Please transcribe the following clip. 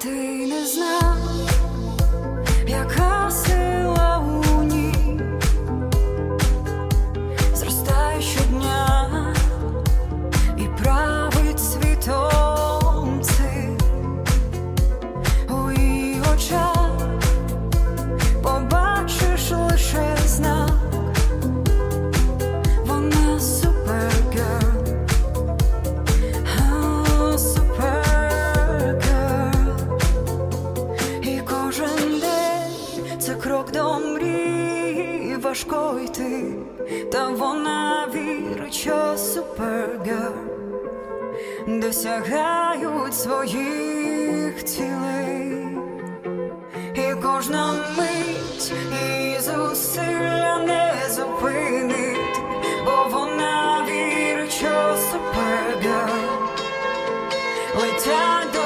ти не знав, це крок до мрії, важко йти, та вона вірить, що супергер досягають своїх цілей, і кожна мить і зусилля не зупинить, бо вона вірить, що супергер летять до.